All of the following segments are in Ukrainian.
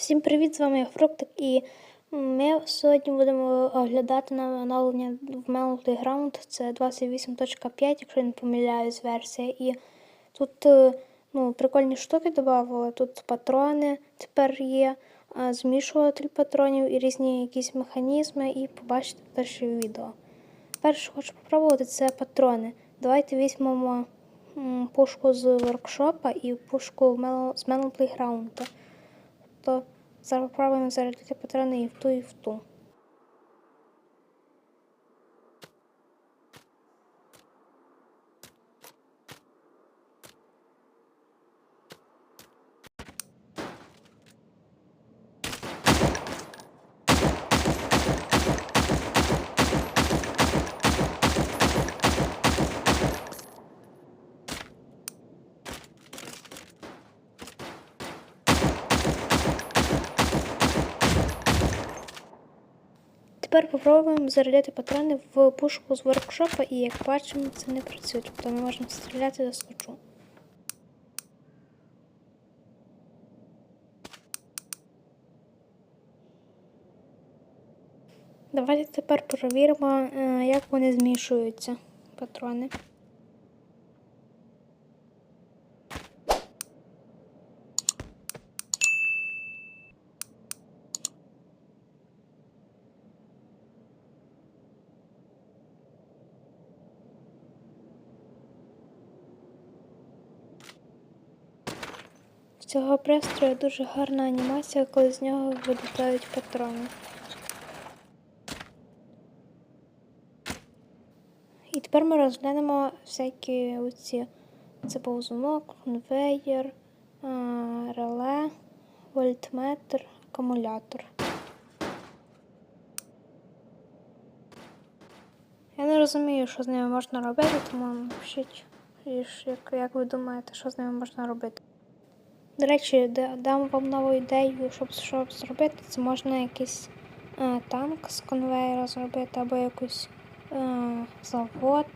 Всім привіт, з вами я Фруктик, і ми сьогодні будемо оглядати на оновлення в Melody Ground. Це 28.5, якщо я не помиляюсь, версія. І тут е, ну, прикольні штуки додавали. Тут патрони тепер є, е, змішуватель патронів і різні якісь механізми, і побачите в перші відео. Перше, хочу спробувати, це патрони. Давайте візьмемо пушку з воркшопа і пушку з Melon Playground. То зараз пробуємо зарядити патрони і в ту, і в ту. Тепер попробуємо зарядити патрони в пушку з воркшопа, і як бачимо, це не працює. Тобто ми можемо стріляти до скотчу. Давайте тепер перевіримо, е, як вони змішуються, патрони. Цього пристрою дуже гарна анімація, коли з нього вилітають патрони. І тепер ми розглянемо всякі оці це повзунок, конвеєр, е, реле, вольтметр, акумулятор. Я не розумію, що з ними можна робити, тому напишіть, як, як ви думаєте, що з ними можна робити. До речі, дам вам нову ідею, щоб, щоб зробити. Це можна якийсь е, танк з конвейера зробити, або якийсь е, завод.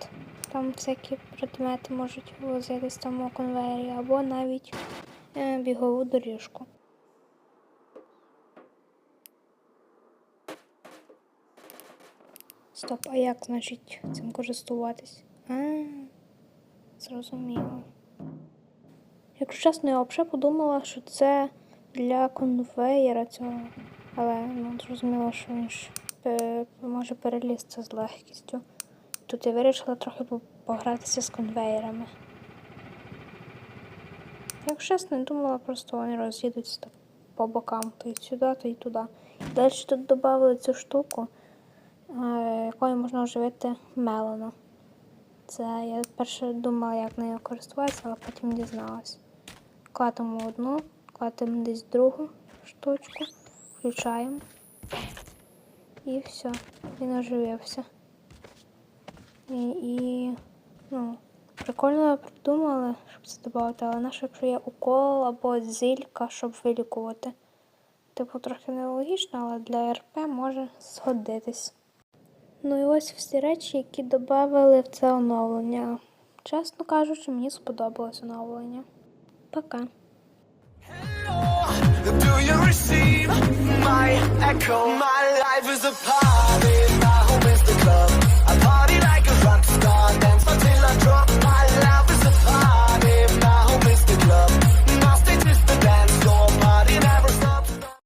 Там всякі предмети можуть возитись в тому конвейері, або навіть е, бігову доріжку. Стоп, а як, значить, цим користуватись? А, зрозуміло. Якщо чесно, я взагалі подумала, що це для конвеєра цього. Але ну, зрозуміло, що він ж може перелізти з легкістю. Тут я вирішила трохи погратися з конвеєрами. Якщо чесно, я думала, просто вони роз'їдуться по бокам, то й сюди, то й туди. Далі тут додали цю штуку, е, якою можна оживити мелона. Це я перше думала, як нею користуватися, але потім дізналась. Кладемо одну, кладемо десь другу штучку, включаємо. І все, він оживився. І, і ну, прикольно придумали, щоб це додати, але наше, якщо є укол або зілька, щоб вилікувати. Типу, трохи нелогічно, але для РП може згодитись. Ну і ось всі речі, які додали в це оновлення. Чесно кажучи, мені сподобалось оновлення. Пока. Do you receive my echo? My life is a party.